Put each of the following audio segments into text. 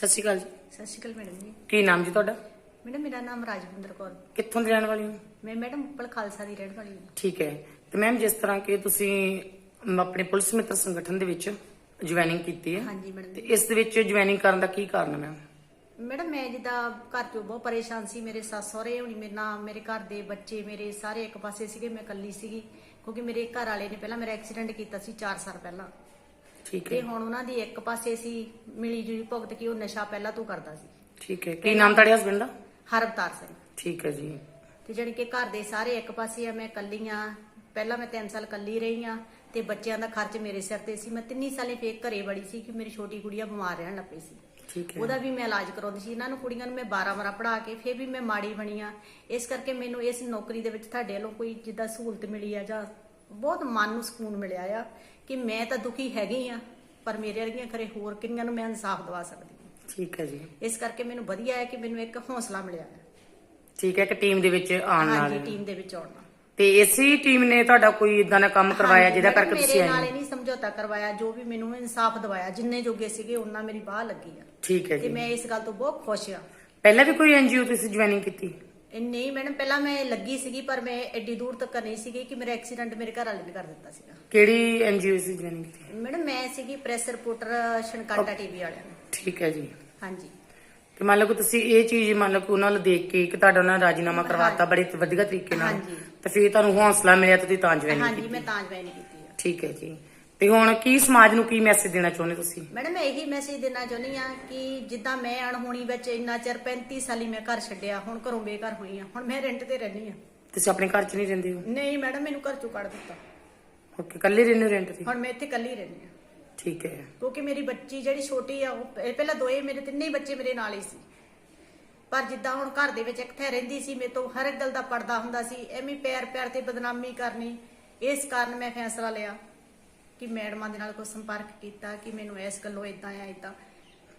ਸਤਿ ਸ਼੍ਰੀ ਅਕਾਲ ਜੀ। ਸਤਿ ਸ਼੍ਰੀ ਅਕਾਲ ਮੈਡਮ ਜੀ। ਕੀ ਨਾਮ ਜੀ ਤੁਹਾਡਾ? ਮੈਡਮ ਮੇਰਾ ਨਾਮ ਰਾਜਵਿੰਦਰ ਕੌਰ। ਕਿੱਥੋਂ ਦੇ ਰਹਿਣ ਵਾਲੀ ਹੋ? ਮੈਂ ਮੈਡਮ ਉੱਪਲ ਖਾਲਸਾ ਦੀ ਰਹਿਣ ਵਾਲੀ ਹਾਂ। ਠੀਕ ਹੈ। ਤੇ ਮੈਮ ਜਿਸ ਤਰ੍ਹਾਂ ਕਿ ਤੁਸੀਂ ਮ, ਆਪਣੇ ਪੁਲਿਸ ਮਿੱਤਰ ਸੰਗਠਨ ਦੇ ਵਿੱਚ ਜੁਆਇਨਿੰਗ ਕੀਤੀ ਹੈ। ਹਾਂਜੀ ਮੈਡਮ ਤੇ ਇਸ ਦੇ ਵਿੱਚ ਜੁਆਇਨਿੰਗ ਕਰਨ ਦਾ ਕੀ ਕਾਰਨ ਹੈ ਮੈਮ? ਮੈਡਮ ਮੈਂ ਜਿੱਦਾਂ ਘਰ ਚੋਂ ਬਹੁਤ ਪਰੇਸ਼ਾਨ ਸੀ। ਮੇਰੇ ਸੱਸ ਸਹੁਰੇ ਹੋਣੀ ਮੇਰੇ ਨਾਲ ਮੇਰੇ ਘਰ ਦੇ ਬੱਚੇ ਮੇਰੇ ਸਾਰੇ ਇੱਕ ਪਾਸੇ ਸੀਗੇ। ਮੈਂ ਇਕੱਲੀ ਸੀਗੀ ਕਿਉਂਕਿ ਮੇਰੇ ਘਰ ਵਾਲੇ ਨੇ ਪਹਿਲਾਂ ਮੇਰਾ ਐਕਸੀਡੈਂਟ ਕੀਤਾ ਸੀ 4 ਸਾਲ ਪਹਿਲਾਂ। ਠੀਕ ਤੇ ਹੈ। ਹੁਣ ਉਹਨਾਂ ਦੀ ਇੱਕ ਪਾਸੇ ਸੀ ਮਿਲੀ ਜੁਲੀ ਭੁਗਤ ਕਿ ਉਹ ਨਸ਼ਾ ਪਹਿਲਾਂ ਤੋਂ ਕਰਦਾ ਸੀ। ਠੀਕ ਹੈ। ਕੀ ਨਾਮ ਤੁਹਾਡੇ ਹਸਬੰਡ ਦਾ? ਹਰਬਤਾਰ ਸਿੰਘ। ਠੀਕ ਹੈ ਜੀ। ਤੇ ਜਾਣੀ ਕਿ ਘਰ ਦੇ ਸਾਰੇ ਇੱਕ ਪਾਸੇ ਆ ਮੈਂ ਇਕੱਲੀ ਆ ਪਹਿਲਾਂ ਮੈਂ 3 ਸਾਲ ਇਕੱਲੀ ਰਹੀ ਆ ਤੇ ਬੱਚਿਆਂ ਦਾ ਖਰਚ ਮੇਰੇ ਸਿਰ ਤੇ ਸੀ। ਮੈਂ ਤਿੰਨੀ ਸਾਲੇ ਫੇਰ ਘਰੇ ਬੜੀ ਸੀ ਕਿ ਮੇਰੀ ਛੋਟੀ ਕੁੜੀਆ ਬਿਮਾਰ ਰਹਿਣ ਲੱਗ ਪਈ ਸੀ। ਠੀਕ ਹੈ। ਉਹਦਾ ਵੀ ਮੈਂ ਇਲਾਜ ਕਰਾਉਂਦੀ ਸੀ। ਇਹਨਾਂ ਨੂੰ ਕੁੜੀਆਂ ਨੂੰ ਮੈਂ 12 ਵਾਰਾ ਪੜਾ ਕੇ ਫੇਰ ਵੀ ਮੈਂ ਮਾੜੀ ਬਣੀ ਆ ਇਸ ਕਰਕੇ ਮੈਨੂੰ ਇਸ ਨੌਕਰੀ ਦੇ ਵਿੱਚ ਤੁਹਾਡੇ ਵੱਲੋਂ ਕੋਈ ਜਿੱਦਾਂ ਸਹੂਲਤ ਮਿਲੀ ਆ ਜਾਂ ਬਹੁਤ ਮਨ ਨੂੰ ਸਕੂਨ ਮਿਲਿਆ ਆ ਕਿ ਮੈਂ ਤਾਂ ਦੁਖੀ ਹੈਗੀ ਆ ਪਰ ਮੇਰੇ ਵਰਗੀਆਂ ਖਰੇ ਹੋਰ ਕਿੰਨੀਆਂ ਨੂੰ ਮੈਂ ਇਨਸਾਫ ਦਵਾ ਸਕਦੀ ਹਾਂ। ਠੀਕ ਹੈ ਜੀ। ਇਸ ਕਰਕੇ ਮੈਨੂੰ ਵਧੀਆ ਹੈ ਕਿ ਮੈਨੂੰ ਇੱਕ ਹੌਸਲਾ ਮਿਲਿਆ ਹੈ। ਠੀਕ ਹੈ ਕਿ ਟੀਮ ਦੇ ਵਿੱਚ ਆਉਣ ਹਾਂਜੀ ਨਾਲ। ਟੀਮ ਦੇ ਵਿੱਚ ਆਉਣਾ ਤੇ ਇਸੇ ਟੀਮ ਨੇ ਤੁਹਾਡਾ ਕੋਈ ਇਦਾਂ ਦਾ ਕੰਮ ਕਰਵਾਇਆ ਹਾਂਜੀ, ਜਿਹਦਾ ਕਰਕੇ ਤੁਸੀਂ ਮੇਰੇ ਨਾਲ? ਇਹ ਨਹੀਂ ਸਮਝੌਤਾ ਕਰਵਾਇਆ ਜੋ ਵੀ ਮੈਨੂੰ ਇਨਸਾਫ ਦਵਾਇਆ ਜਿੰਨੇ ਜੋਗੇ ਸੀਗੇ ਉਹਨਾਂ ਮੇਰੀ ਬਾਹ ਲੱਗੀ ਆ। ਠੀਕ ਹੈ ਤੇ ਜੀ। ਮੈਂ ਇਸ ਗੱਲ ਤੋਂ ਬਹੁਤ ਖੁਸ਼ ਆ। ਪਹਿਲਾਂ ਵੀ ਕੋਈ ਐਨਜੀਓ ਤੁਸੀਂ ਜੁਆਇਨਿੰਗ ਕੀਤੀ? ਇਹ ਨਹੀਂ ਮੈਡਮ ਪਹਿਲਾਂ ਮੈਂ ਲੱਗੀ ਸੀਗੀ ਪਰ ਮੈਂ ਐਡੀ ਦੂਰ ਤੱਕ ਨਹੀਂ ਸੀਗੀ ਕਿ ਮੇਰਾ ਐਕਸੀਡੈਂਟ ਮੇਰੇ ਘਰ ਵਾਲੇ ਨੇ ਕਰ ਦਿੱਤਾ ਸੀਗਾ। ਕਿਹੜੀ ਐਨਜੀਓ ਸੀ ਕੀਤੀ? ਮੈਡਮ ਮੈਂ ਸੀਗੀ ਪ੍ਰੈਸ ਰਿਪੋਰਟਰ ਸ਼ਨਕਾਟਾ ਟੀਵੀ ਵਾਲਿਆਂ ਨੂੰ ਠੀਕ ਹੈ ਜੀ। ਹਾਂਜੀ। ਤੇ ਮੰਨ ਲਓ ਕਿ ਤੁਸੀਂ ਇਹ ਚੀਜ਼ ਮੰਨ ਲਓ ਕਿ ਉਹਨਾਂ ਨੂੰ ਦੇਖ ਕੇ ਕਿ ਤੁਹਾਡਾ ਉਹਨਾਂ ਨੇ ਰਾਜੀਨਾਮਾ ਕਰਵਾਤਾ ਬੜੇ ਵਧੀਆ ਤਰੀਕੇ ਨਾਲ ਹਾਂਜੀ। ਤੇ ਫਿਰ ਤੁਹਾਨੂੰ ਹੌਸਲਾ ਮਿਲਿਆ ਤੇ ਤੁਸੀਂ ਤਾਂ ਜੁਆਇਨ ਹਾਂਜੀ ਕੀਤੀ। ਮੈਂ ਤਾਂ ਜੁਆਇਨ ਕੀਤੀ ਆ। ਠੀਕ ਹੈ ਜੀ। ਤੇ ਹੁਣ ਕੀ ਸਮਾਜ ਨੂੰ ਕੀ ਮੈਸੇਜ ਦੇਣਾ ਚਾਹੁੰਦੇ ਤੁਸੀਂ? ਮੈਡਮ ਮੈਂ ਇਹੀ ਮੈਸੇਜ ਦੇਣਾ ਚਾਹੁੰਦੀ ਆ ਕਿ ਜਿੱਦਾਂ ਮੈਂ ਅਣਹੋਣੀ ਵਿੱਚ ਇੰਨਾ ਚਿਰ 35 ਸਾਲੀ ਮੈਂ ਘਰ ਛੱਡਿਆ ਹੁਣ ਘਰੋਂ ਬੇਘਰ ਹੋਈ ਆ ਹੁਣ ਮੈਂ ਰੈਂਟ ਤੇ ਰਹਿੰਦੀ ਆ ਤੁਸੀਂ ਆਪਣੇ ਘਰ 'ਚ ਨਹੀਂ ਰਹਿੰਦੇ ਹੋ? ਨਹੀਂ ਮੈਡਮ ਮੈਨੂੰ ਘਰ ਚੋਂ ਕੱਢ ਦਿੱਤਾ। ਓਕੇ ਇਕੱਲੇ ਰਹਿੰਦੇ ਹੋ ਰੈਂਟ ਤੇ? ਹੁਣ ਮੈਂ ਇੱਥੇ ਇਕੱਲੀ ਰਹਿੰਦੀ ਆ ਠੀਕ ਹੈ। ਕਿਉਂਕਿ ਮੇਰੀ ਬੱਚੀ ਜਿਹੜੀ ਛੋਟੀ ਆ ਉਹ ਪ- ਪਹਿਲਾਂ ਦੋਏ ਮੇਰੇ ਤਿੰਨੇ ਹੀ ਬੱਚੇ ਮੇਰੇ ਨਾਲ ਹੀ ਸੀ। ਪਰ ਜਿੱਦਾਂ ਹੁਣ ਘਰ ਦੇ ਵਿੱਚ ਇਕੱਠੇ ਰਹਿੰਦੀ ਸੀ ਮੇਰੇ ਤੋਂ ਹਰ ਇੱਕ ਗੱਲ ਦਾ ਪਰਦਾ ਹੁੰਦਾ ਸੀ ਐਵੇਂ ਪੈਰ ਪੈਰ ਤੇ ਬਦਨਾਮੀ ਕਰਨੀ ਇਸ ਕਾਰਨ ਮੈਂ ਫੈਸਲਾ ਲਿਆ। ਕਿ ਮੈਡਮਾਂ ਦੇ ਨਾਲ ਕੋਈ ਸੰਪਰਕ ਕੀਤਾ ਕਿ ਮੈਨੂੰ ਇਸ ਗੱਲੋਂ ਇਦਾਂ ਆ ਇਦਾਂ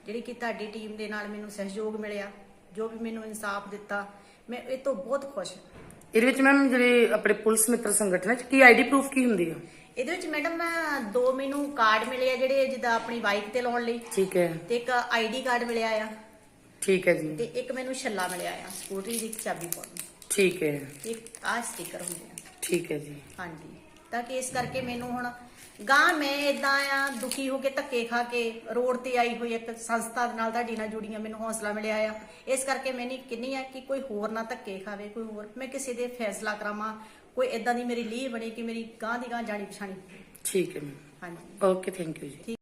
ਜਿਹੜੀ ਕਿ ਤੁਹਾਡੀ ਟੀਮ ਦੇ ਨਾਲ ਮੈਨੂੰ ਸਹਿਯੋਗ ਮਿਲਿਆ ਜੋ ਵੀ ਮੈਨੂੰ ਇਨਸਾਫ ਦਿੱਤਾ ਮੈਂ ਇਹ ਤੋਂ ਬਹੁਤ ਖੁਸ਼ ਹਾਂ। ਇਹਦੇ ਵਿੱਚ ਮੈਮ ਜਿਹੜੇ ਆਪਣੇ ਪੁਲਿਸ ਮਿੱਤਰ ਸੰਗਠਨ 'ਚ ਕੀ ਆਈਡੀ ਪ੍ਰੂਫ ਕੀ ਹੁੰਦੀ ਹੈ ਇਹਦੇ ਵਿੱਚ ਮੈਡਮ ਦੋ ਮੈਨੂੰ ਕਾਰਡ ਮਿਲੇ ਆ ਜਿਹੜੇ ਜਿੱਦਾਂ ਆਪਣੀ ਬਾਈਕ ਤੇ ਲਾਉਣ ਲਈ। ਠੀਕ ਹੈ। ਤੇ ਇੱਕ ਆਈਡੀ ਕਾਰਡ ਮਿਲਿਆ ਆ। ਠੀਕ ਹੈ ਜੀ। ਤੇ ਇੱਕ ਮੈਨੂੰ ਛੱਲਾ ਮਿਲਿਆ ਆ ਸਕੂਟਰੀ ਦੀ ਚਾਬੀ ਪਾਉਣ ਠੀਕ ਹੈ। ਇੱਕ ਆਹ ਸਟicker ਹੁੰਦੇ ਆ। ਠੀਕ ਹੈ ਜੀ। ਹਾਂਜੀ। ਤਾਂ ਕਿ ਇਸ ਕਰਕੇ ਮੈਨੂੰ ਹੁਣ ਗਾਂ ਮੈਂ ਇਦਾਂ ਆ ਦੁਖੀ ਹੋ ਕੇ ਧੱਕੇ ਖਾ ਕੇ ਰੋਡ ਤੇ ਆਈ ਹੋਈ ਇੱਕ ਸੰਸਥਾ ਦੇ ਨਾਲ ਤੁਹਾਡੀ ਨਾਲ ਜੁੜੀਆਂ ਮੈਨੂੰ ਹੌਸਲਾ ਮਿਲਿਆ ਆ। ਇਸ ਕਰਕੇ ਮੈਂ ਨਹੀਂ ਕਿੰਨੀ ਆ ਕਿ ਕੋਈ ਹੋਰ ਨਾ ਧੱਕੇ ਖਾਵੇ ਕੋਈ ਹੋਰ। ਮੈਂ ਕਿਸੇ ਦੇ ਫੈਸਲਾ ਕਰਾਵਾਂ ਕੋਈ ਇਦਾਂ ਦੀ ਮੇਰੀ ਲੀਹ ਬਣੇ ਕਿ ਮੇਰੀ ਗਾਂ ਦੀ ਗਾਂ ਜਾਣੀ ਪਛਾਣੀ। ਠੀਕ ਹੈ ਮੈਮ ਹਾਂਜੀ। ਓਕੇ ਥੈਂਕ ਯੂ ਜੀ।